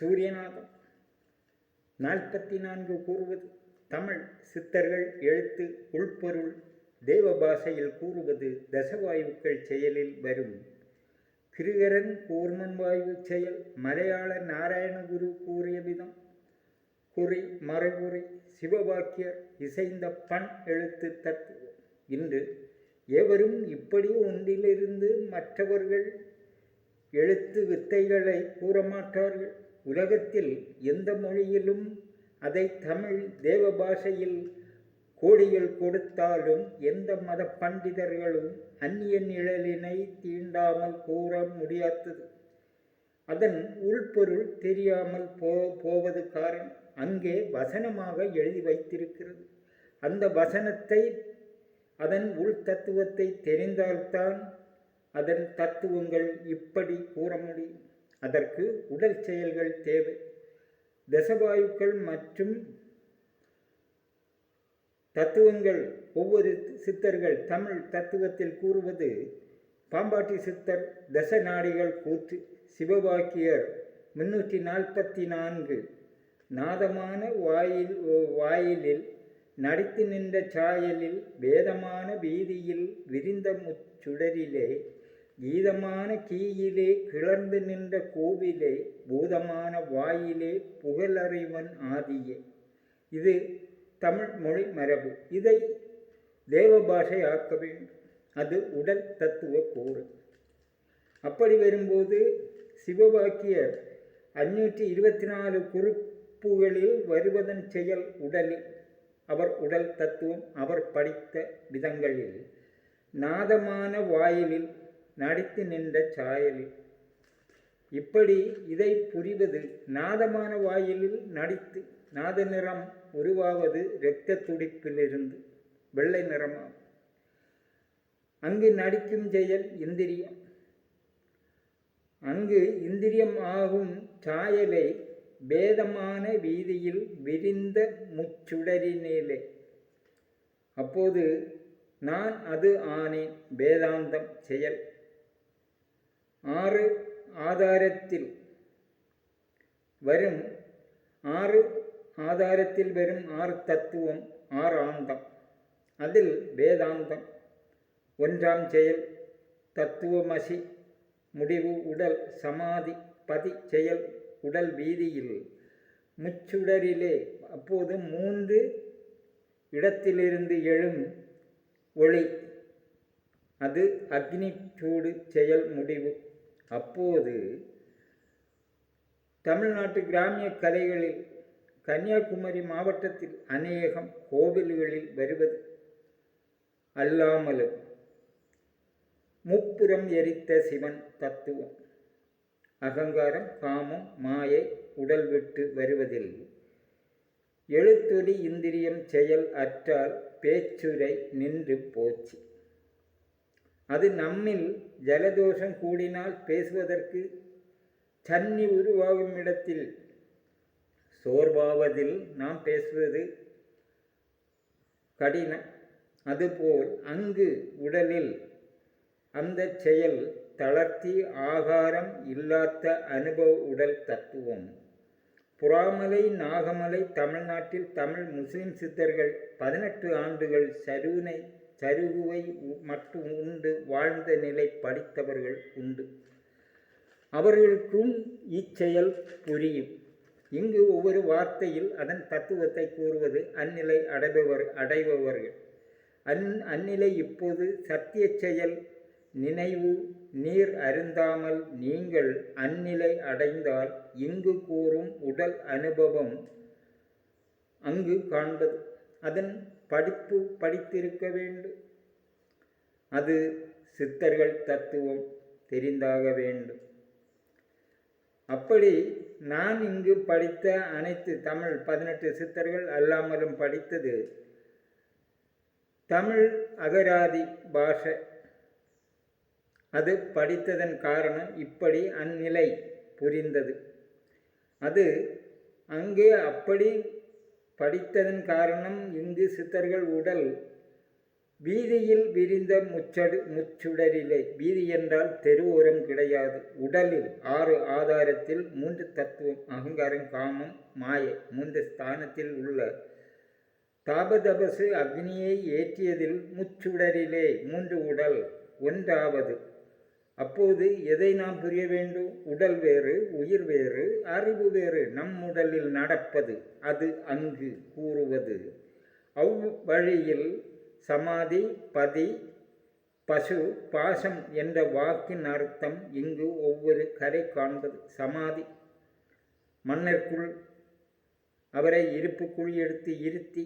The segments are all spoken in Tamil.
சூரியநாதம் நாற்பத்தி நான்கு கூறுவது தமிழ் சித்தர்கள் எழுத்து உள்பொருள் தேவ பாஷையில் கூறுவது தசவாயுக்கள் செயலில் வரும். கிருகரன் கூர்மன் வாயு செயல் மலையாள நாராயணகுரு கூறிய விதம். குறி மறுகுறி சிவபாக்கியர் இசைந்த பண் எழுத்து தத்துவம். இன்று எவரும் இப்படி ஒன்றிலிருந்து மற்றவர்கள் எழுத்து வித்தைகளை கூறமாட்டார்கள். உலகத்தில் எந்த மொழியிலும் அதை தமிழ் தேவ பாஷையில் கோடிகள் கொடுத்தாலும் எந்த மத பண்டிதர்களும் அந்நிய நிழலினை தீண்டாமல் கூற முடியாதது. அதன் உள்பொருள் தெரியாமல் போ போவது காரணம். அங்கே வசனமாக எழுதி வைத்திருக்கிறது. அந்த வசனத்தை அதன் உள் தத்துவத்தை தெரிந்தால்தான் அதன் தத்துவங்கள் இப்படி கூற முடியும். அதற்கு உடல் செயல்கள் தேவை. தசவாயுக்கள் மற்றும் தத்துவங்கள் ஒவ்வொரு சித்தர்கள் தமிழ் தத்துவத்தில் கூறுவது பாம்பாட்டி சித்தர் தச நாடிகள் கூற்று சிவவாக்கியர் முன்னூற்றி நாற்பத்தி நான்கு. நாதமான வாயில் வாயிலில் நடித்து நின்ற சாயலில் வேதமான வீதியில் விரிந்த முச்சுடரிலே கீதமான கீயிலே கிளர்ந்து நின்ற கோவிலே பூதமான வாயிலே புகழறிவன் ஆதியே. இது தமிழ் மொழி மரபு. இதை தேவபாஷை ஆக்க வேண்டும். அது உடல் தத்துவ கூறு. அப்படி வரும்போது சிவவாக்கியர் அஞ்சூற்றி இருபத்தி நாலு குறிப்புகளில் வருவதன் செயல் உடலில் அவர் உடல் தத்துவம் அவர் படித்த விதங்களில் நாதமான வாயிலில் நடித்து நின்ற சாயலில் இப்படி இதை புரிவது நாதமான வாயிலில் நடித்து நாத நிறம் உருவாவது இரத்த துடிப்பிலிருந்து வெள்ளை நிறமாகும். அங்கு நடிக்கும் செயல் இந்திரியம். அங்கு இந்திரியம் ஆகும் சாயலை பேதமான வீதியில் விரிந்த முச்சுடரினேலே. அப்போது நான் அது ஆனேன் வேதாந்தம் செயல். ஆறு ஆதாரத்தில் வரும் ஆறு ஆதாரத்தில் வரும் ஆறு தத்துவம் ஆறு ஆந்தம். அதில் வேதாந்தம் ஒன்றாம் செயல் தத்துவமசி முடிவு உடல் சமாதி பதி செயல் உடல் வீதியில். முச்சுடரிலே அப்போது மூன்று இடத்திலிருந்து எழும் ஒளி அது அக்னி சூடு செயல் முடிவு. அப்போது தமிழ்நாட்டு கிராமிய கலைகளில் கன்னியாகுமரி மாவட்டத்தில் அநேகம் கோவில்களில் வருவது அல்லாமலும் முப்புறம் எரித்த சிவன் தத்துவம் அகங்காரம் காமம் மாயை உடல் விட்டு வருவதில் எழுத்தொலி இந்திரியம் செயல் அற்றால் பேச்சுரை நின்று போச்சு. அது நம்மில் ஜலதோஷம் கூடினால் பேசுவதற்கு தண்ணி உருவாகும் இடத்தில் சோர்வாவதில் நாம் பேசுவது கடினம் அதுபோல் அங்கு உடலில் அந்த செயல் தளர்த்தி ஆகாரம் இல்லாத அனுபவ உடல் தத்துவம். புறாமலை நாகமலை தமிழ்நாட்டில் தமிழ் முஸ்லிம் சித்தர்கள் பதினெட்டு ஆண்டுகள் சருவினை சருகுவை மட்டும் உண்டு வாழ்ந்த நிலை படித்தவர்கள் உண்டு. அவர்களுக்கும் இச்செயல் புரியும். இங்கு ஒவ்வொரு வார்த்தையில் அதன் தத்துவத்தை கூறுவது அந்நிலை அடைபவர் அடைபவர்கள். அந் அந்நிலை இப்போது சத்திய செயல் நினைவு நீர் அருந்தாமல் நீங்கள் அந்நிலை அடைந்தால் இங்கு கூறும் உடல் அனுபவம் அங்கு காண்பது. அதன் படிப்பு படித்திருக்க வேண்டும். அது சித்தர்கள் தத்துவம் தெரிந்தாக வேண்டும். அப்படி நான் இங்கு படித்த அனைத்து தமிழ் பதினெட்டு சித்தர்கள் அல்லாமலும் படித்தது தமிழ் அகராதி பாஷை. அது படித்ததன் காரணம் இப்படி அந்நிலை புரிந்தது. அது அங்கே அப்படி படித்ததன் காரணம் இங்கு சித்தர்கள் உடல். வீதியில் விரிந்த முச்சடு முச்சுடரிலே. வீதி என்றால் தெருவோரம் கிடையாது. உடலில் ஆறு ஆதாரத்தில் மூன்று தத்துவம். அகங்காரம் காமம் மாயை மூன்று ஸ்தானத்தில் உள்ள. தாபதபசு அக்னியை ஏற்றியதில் முச்சுடரிலே மூன்று உடல். ஒன்றாவது அப்போது எதை நாம் புரிய வேண்டும்? உடல் வேறு உயிர் வேறு அறிவு வேறு. நம் உடலில் நடப்பது அது அங்கு கூறுவது. அவ்வழியில் சமாதி பதி பசு பாசம் என்ற வாக்கின் அர்த்தம் இங்கு ஒவ்வொரு கரை காண்பது. சமாதி. மண்ணிற்குள் அவரை இருப்புக்குள் எடுத்து இருத்தி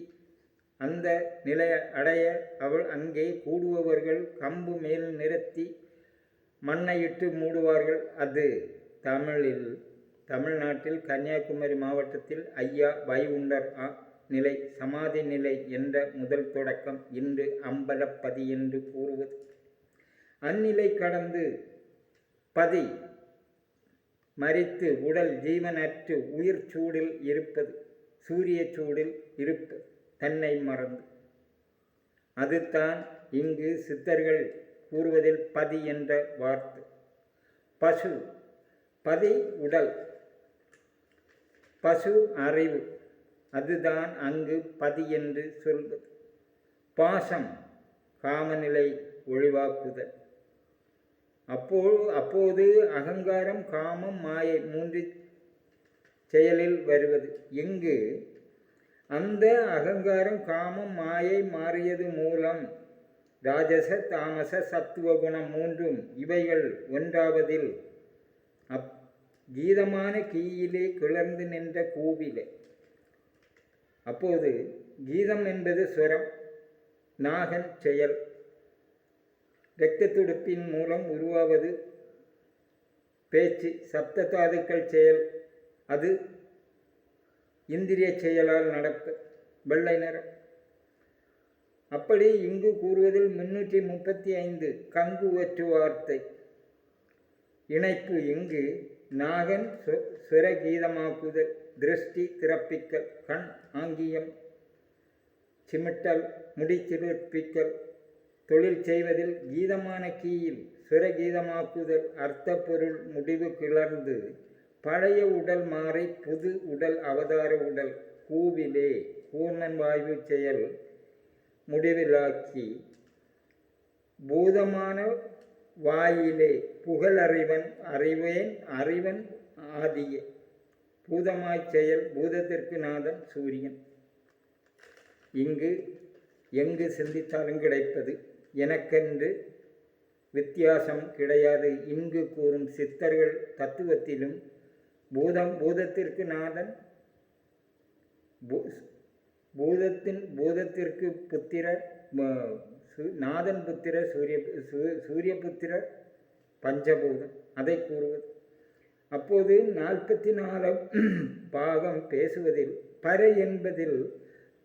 அந்த நிலை அடைய அவள் அங்கே கூடுபவர்கள் கம்பு மேல் நிறுத்தி மண்ணையிட்டு மூடுவார்கள் அது. தமிழில் தமிழ்நாட்டில் கன்னியாகுமரி மாவட்டத்தில் ஐயா வைகுண்டர் நிலை சமாதி நிலை என்ற முதல் தொடக்கம் இன்று அம்பலப்பதி என்று கூறுவது. அந்நிலை கடந்து பதி மறித்து உடல் ஜீவனற்று உயிர் சூடில் இருப்பது சூரிய சூடில் இருப்பது தன்னை மறந்து. அதுதான் இங்கு சித்தர்கள் கூறுவதில் பதி என்ற வார்த்தை பசு பதி உடல் பசு அறிவு அதுதான் அங்கு பதி என்று சொல்வது. பாசம் காமநிலை ஒழிவாக்குதல். அப்போ அப்போது அகங்காரம் காமம் மாயை மூன்று செயலில் வருவது. இங்கு அந்த அகங்காரம் காமம் மாயை மாறியது மூலம் ராஜச தாமச சத்துவ குணம் மூன்றும் இவைகள் ஒன்றாவதில். அப் கீதமான கீயிலே கிளர்ந்து நின்ற கூவிலே. அப்போது கீதம் என்பது ஸ்வரம் நாகன் செயல். இரத்த துடுப்பின் மூலம் உருவாவது பேச்சு சப்த தாதுக்கள் செயல். அது இந்திரிய செயலால் நடப்ப வெள்ளை நிறம். அப்படி இங்கு கூறுவதில் முன்னூற்றி முப்பத்தி ஐந்து கங்கு ஒற்று வார்த்தை. இணைப்பு இங்கு நாகன் சுரகீதமாக்குதல் திருஷ்டி திறப்பிக்கல் கண் ஆங்கியம் சிமிட்டல் முடி தொழில் செய்வதில் கீதமான கீயில் சுரகீதமாக்குதல் அர்த்த பொருள் முடிவு கிளர்ந்து பழைய உடல் மாறி புது உடல் அவதார உடல் கூவிலே கூர்ணன் வாயு செயல் முடிவிலாக்கி பூதமான வாயிலே புகழறிவன் அறிவேன் அறிவன் ஆதிய. பூதமாய் செயல் பூதத்திற்கு நாதன் சூரியன். இங்கு எங்கு சிந்தித்தாலும் கிடைப்பது எனக்கென்று வித்தியாசம் கிடையாது. இங்கு கூறும் சித்தர்கள் தத்துவத்திலும் பூதம் பூதத்திற்கு நாதன் பூதத்தின் பூதத்திற்கு புத்திரர் நாதன் புத்திர சூரிய சூரிய புத்திர பஞ்சபூதம். அதை கூறுவது. அப்போது நாற்பத்தி நாலு பாகம் பேசுவதில் பர என்பதில்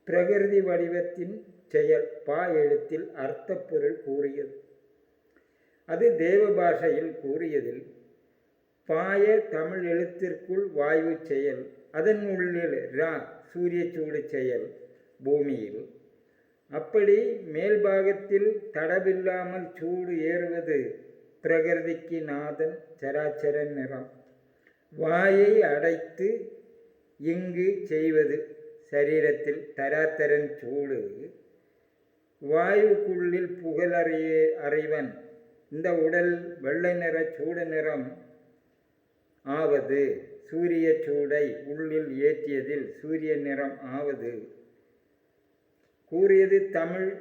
பிரகிருதி வடிவத்தின் செயல் பா எழுத்தில் அர்த்தப்பொருள் கூறியது. அது தேவ பாஷையில் கூறியதில் பாய தமிழ் எழுத்திற்குள் வாயு செயல் அதன் உள்ளில் ரா சூரிய சூடு செயல் பூமியில். அப்படி மேல்பாகத்தில் தடவில்லாமல் சூடு ஏறுவது பிரகிருதிக்கு நாதன் சராச்சர நிறம். வாயை அடைத்து இங்கு செய்வது சரீரத்தில் தராத்தரன் சூடு. வாயுக்குள்ளில் புகழறிய அறிவன். இந்த உடல் வெள்ளை நிற சூடு நிறம் ஆவது சூரிய சூடை உள்ளில் ஏற்றியதில் சூரிய நிறம் ஆவது. கூறியது தமிழ்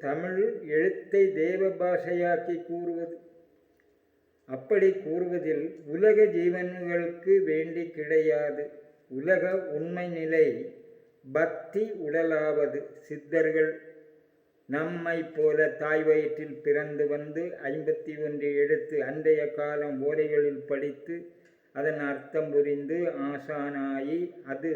தமிழ் எழுத்தை தேவ பாஷையாக்கி கூறுவது. அப்படி கூறுவதில் உலக ஜீவன்களுக்கு வேண்டி கிடையாது. உலக உண்மை நிலை பக்தி உடலாவது சித்தர்கள். நம்மை போல தாய் வயிற்றில் பிறந்து வந்து ஐம்பத்தி ஒன்று எடுத்து அன்றைய காலம் ஓலைகளில் படித்து அதன் அர்த்தம் புரிந்து ஆசானாயி அது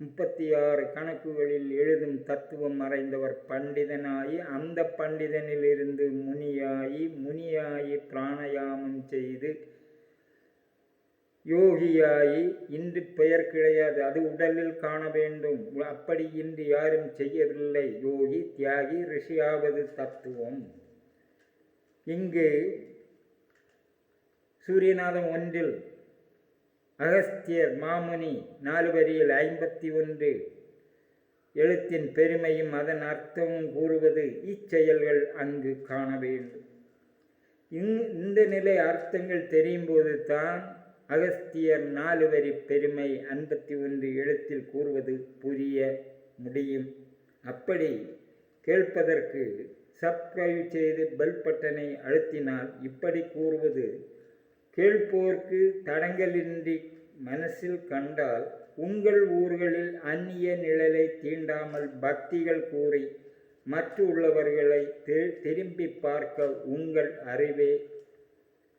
முப்பத்தி ஆறு கணக்குகளில் எழுதும் தத்துவம் மறைந்தவர் பண்டிதனாயி அந்த பண்டிதனிலிருந்து முனியாயி முனியாயி பிராணயாமம் செய்து யோகியாயி இன்று பெயர் கிடையாது அது உடலில் காண வேண்டும். அப்படி இன்று யாரும் செய்யவில்லை. யோகி தியாகி ரிஷியாவது தத்துவம். இங்கு சூரியநாதம் ஒன்றில் அகஸ்தியர் மாமுனி நாலு வரியில் ஐம்பத்தி ஒன்று எழுத்தின் பெருமையும் அதன் அர்த்தமும் கூறுவது இச்செயல்கள் அங்கு காண வேண்டும். இந்த நிலை அர்த்தங்கள் தெரியும் போது தான் அகஸ்தியர் நாலு வரி பெருமை ஐம்பத்தி ஒன்று எழுத்தில் கூறுவது புரிய முடியும். அப்படி கேட்பதற்கு சப்ஸ்கிரைப் செய்து பெல் பட்டனை அழுத்தினால் இப்படி கூறுவது கேட்போர்க்கு தடங்கலின்றி மனசில் கண்டால் உங்கள் ஊர்களில் அந்நிய நிழலை தீண்டாமல் பக்திகள் கூறி மற்றுள்ளவர்களை தி- திரும்பி பார்க்க உங்கள் அறிவே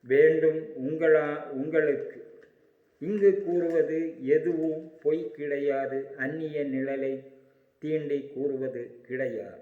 வேண்டும் உங்களா உங்களுக்கு. இங்கு கூறுவது எதுவும் பொய் கிடையாது. அந்நிய நிழலை தீண்டி கூறுவது கிடையாது.